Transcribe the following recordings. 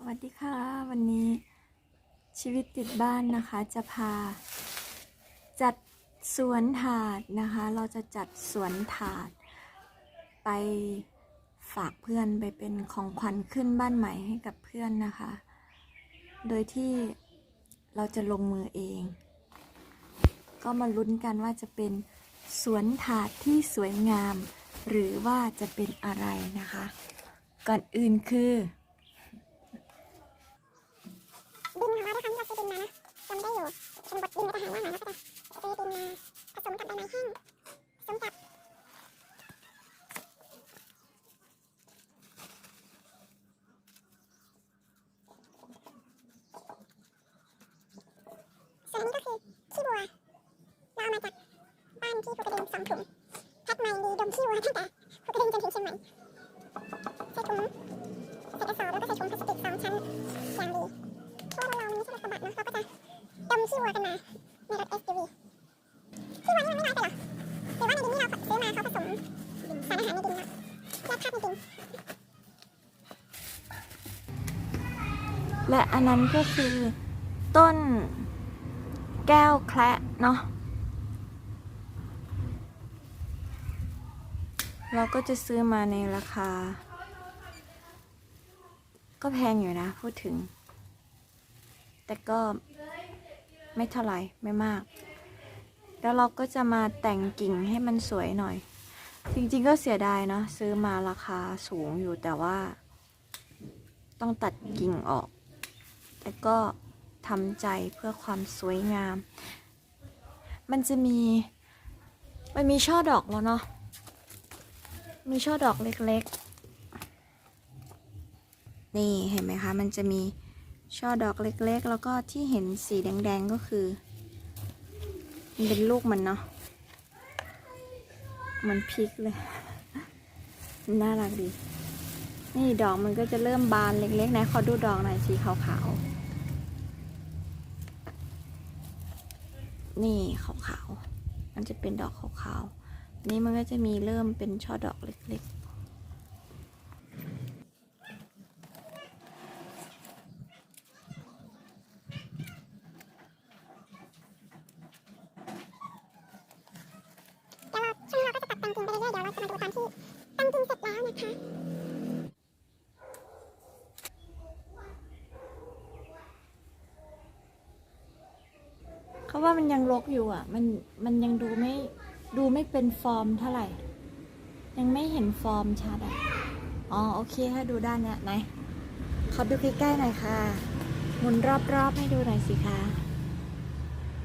สวัสดีค่ะ วันนี้ชีวิตติดบ้านนะคะ จะพา จัดสวนถาดนะคะ เราจะจัดสวนถาด ไปฝากเพื่อนไปเป็นของขวัญขึ้นบ้านใหม่ให้กับเพื่อนนะคะ โดยที่เราจะลงมือเอง ก็มาลุ้นกันว่าจะเป็นสวนถาดที่สวยงาม หรือว่าจะเป็นอะไรนะคะ ก่อนอื่นคือ ดินของเราด้วยครั้งที่เราซื้อดินมานะจำได้อยู่เป็นบทดินในทหารว่ามาแล้วก็จะซื้อดินมาผสมกับใบไม้แห้งผสมกับส่วนนี้ก็คือขี้บัวเราเอามาจากบ้านที่ภูกระดึงสองถุงแพ็คใหม่ดีดมขี้วัวตั้งแต่ภูกระดึงจนถึงเชียงใหม่ใส่ถุงใส่กระสอบแล้วก็ใส่ถุงพลาสติกสองชั้นอย่างดี กระบะเนะเราก็จะดมขี้วัวกันมาในรถ SUV ขี้วัวนี่มันไม่น้อยไปหรอหรือว่าในดินที่เราซื้อมาเขาผสมสารอาหารในดินเนาะแร่ธาตุในดินและอันนั้นก็คือต้นแก้วแคระเนาะเราก็จะซื้อมาในราคา ก็แพงอยู่นะพูดถึง แต่ก็ไม่เท่าไหร่ไม่มาก แล้วเราก็จะมาแต่งกิ่งให้มันสวยหน่อย จริงๆก็เสียดายเนาะซื้อมาราคาสูงอยู่แต่ว่า ต้องตัดกิ่งออก แต่ก็ทำใจเพื่อความสวยงาม มันจะมี มันมีช่อดอกแล้วเนาะมีช่อดอกเล็กๆ นี่เห็นไหมคะ มันจะมี ช่อดอกเล็กๆ แล้วก็ที่เห็นสีแดงๆ ก็คือ มันเป็นลูกมันเนาะ มันพริกเลย น่ารักดี นี่ดอกมันก็จะเริ่มบานเล็กๆ นะ ขอดูดอกหน่อยสีขาวๆ นี่ขาวๆ มันจะเป็นดอกขาวๆ นี่มันก็จะมีเริ่มเป็นช่อดอกเล็กๆ เดี๋ยวเราช่วงนี้เราก็จะตัดแต่งกิ่งไปเรื่อยๆเดี๋ยวเราจะมาดูตอนที่แต่งกิ่งเสร็จแล้วนะคะ เขาว่ามันยังรกอยู่อะ มันมันยังดูไม่ดูไม่เป็นฟอร์มเท่าไหร่ ยังไม่เห็นฟอร์มชัดอะ อ๋อโอเคถ้าดูด้านเนี้ยไหนขอดูใกล้ๆหน่อยค่ะ หมุนรอบๆให้ดูหน่อยสิคะ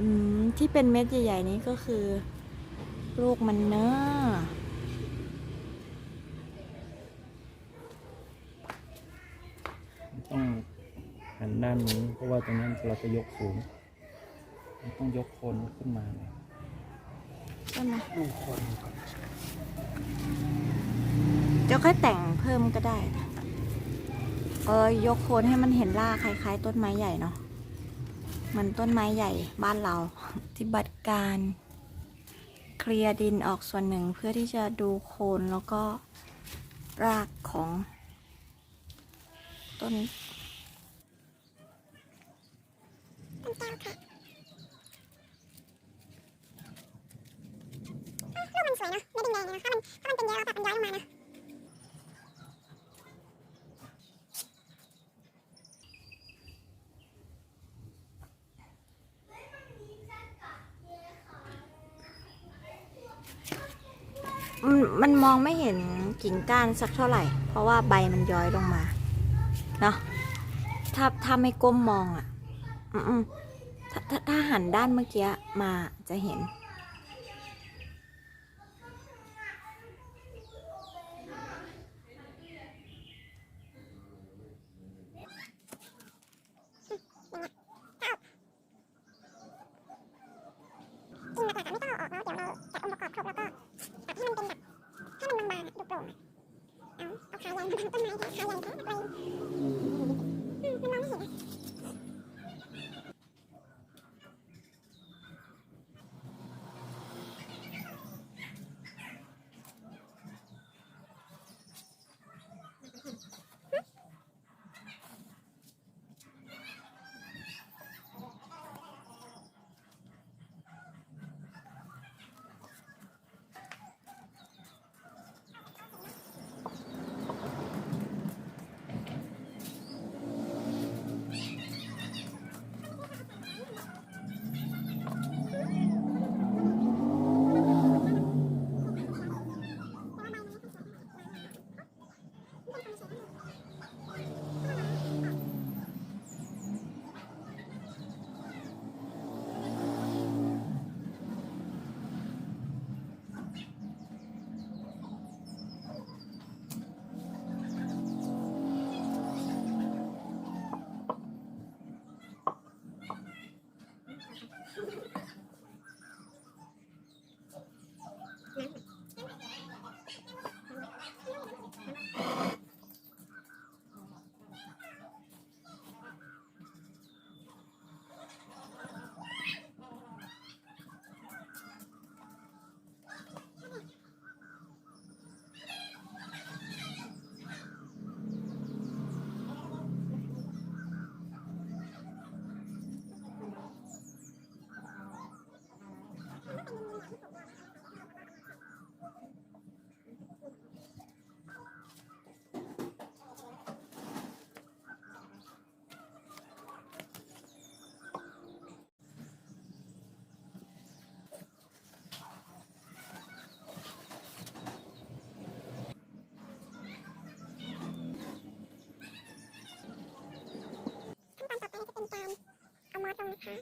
อืมที่เป็นเม็ดใหญ่ ๆ นี้ก็คือ ลูกมันเนอะต้องหันด้านนี้เพราะว่าตรงนั้นเราจะยกสูง ต้องยกโคนขึ้นมาเลยใช่ไหมดูโคนก่อนเดี๋ยวค่อยแต่งเพิ่มก็ได้นะเออยกโคนให้มันเห็นรากคล้าย ๆ ต้นไม้ใหญ่เนาะเหมันต้นไม้ใหญ่บ้านเราที่บัตรการเคลียร์ดินออกส่วนหนึ่งเพื่อที่จะดูโคนแล้วก็รากของต้นต้นแก้วค่ะอ้าวลูก มันสวยนะไม่ดินแดงนะถ้ามันถ้ามันเป็นเยอะเราตัดมันย้อยลงมานะมันมันมองไม่เห็นกิ่งก้านสักเท่าไหร่ เพราะว่าใบมันย้อยลงมา เนาะถ้าถ้าไม่ก้มมองอะ่ะ อืมถ้าถ้าหันด้านเมื่อกี้มาจะเห็น กิ่งหลักๆอะไม่ต้องเอาออกเนาะเดี๋ยวเราจัดองค์ ประกอบบแล้วก็ตัดให้มันเป็นแบบถ้ามันบางๆดูโปร่งอะเอาเอาขาใหญ่มางต้นไม้ขาใหญ่แค่ไปมมันมองไม่เห็น อะการเอามอสลงนะคะ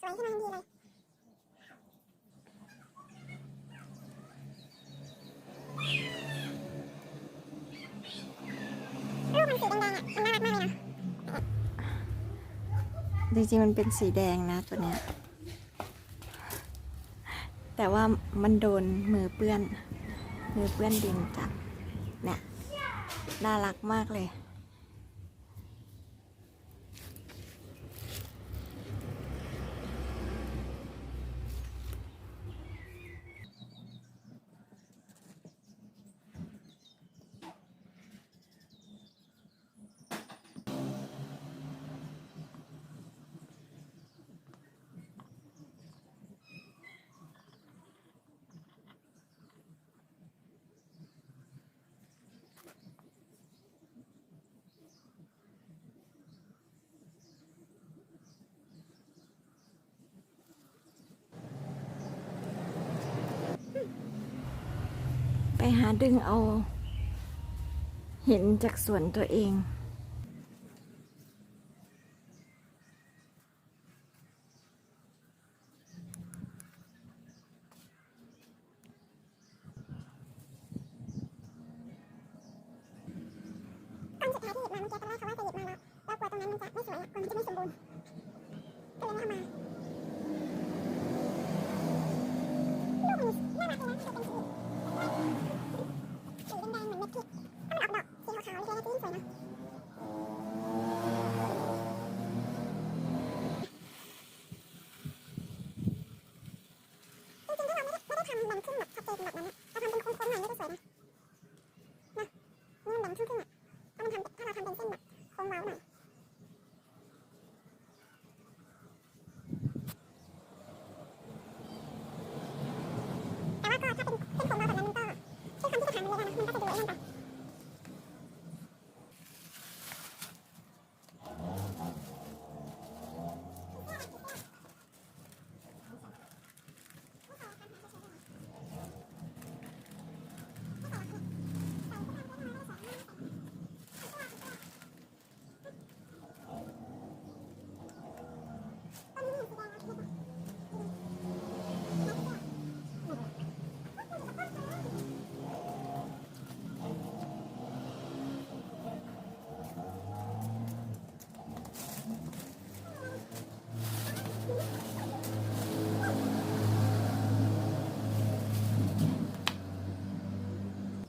สวยขึ้นมาทันทีเลยรูปมันสีแดงๆอะมันน่ารักมากเลยนะจริงๆมันเป็นสีแดงนะตัวเนี้ย แต่ว่ามันโดนมือเปื้อน มือเปื้อนดินจับเนี่ยน่ารักมากเลย ไปหาดึงเอา เห็นจากสวนตัวเองต้นสุดท้ายที่หยิบมาเมื่อกี้ตอนแรกเขาว่าจะหยิบมาแล้วเรากลัวตรงนั้นมันจะไม่สวยอะกลัวมันจะไม่สมบูรณ์ก็เลยไม่เอามาลูกมันน่ารักเลยนะจะเป็นสีสีแดงๆเหมือนเม็ดพริกถ้ามันออกดอกสีขาวๆเล็กๆจะยิ่งสวยนะจริงๆถ้าเราไม่ได้ไม่ได้ทำมันขึ้นแบบชัดเจนแบบนั้นอะเราทำเป็นโค้งๆหน่อยไม่ได้สวยนะนะนี่มันดำครึ่งๆอะ ถ้ามันทำถ้าเราทำเป็นเส้นแบบโค้งเว้าหน่อยแต่ว่าก็ถ้าเป็นเส้นโค้งเว้าแบบนั้นมันก็ใช้คำที่จะถามมันเลยนะมันก็จะดูไอ้นั่นไปต้นนี้สีแดงนะ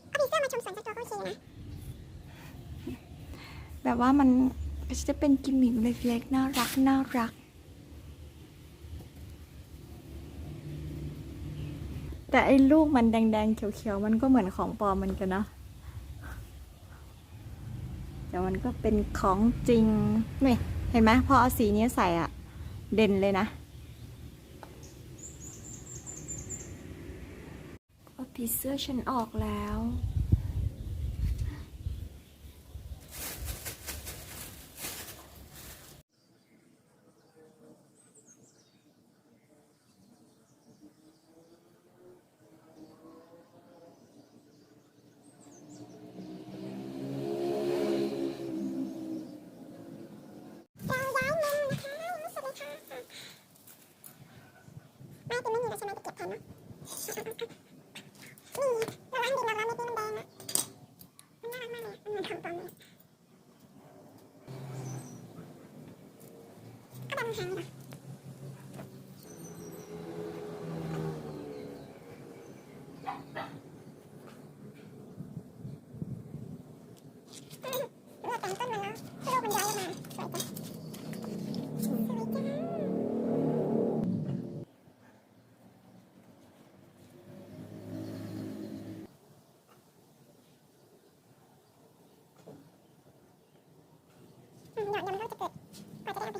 ที่เอาผีเสื้อมาชมสวนสัตว์ตัวเขาโอเคนะ แบบว่ามันจะเป็นกิมมิคเล็กๆ น่ารักน่ารัก แต่ไอ้ลูกมันแดงๆ เขียวๆ มันก็เหมือนของปลอมมันกันนะ แต่มันก็เป็นของจริงนี่เห็นไหมพอเอาสีนี้ใส่อะเด่นเลยนะก็ผีเสื้อฉันออกแล้ว Thank. อืมเดี๋ยวเดี๋ยวมัน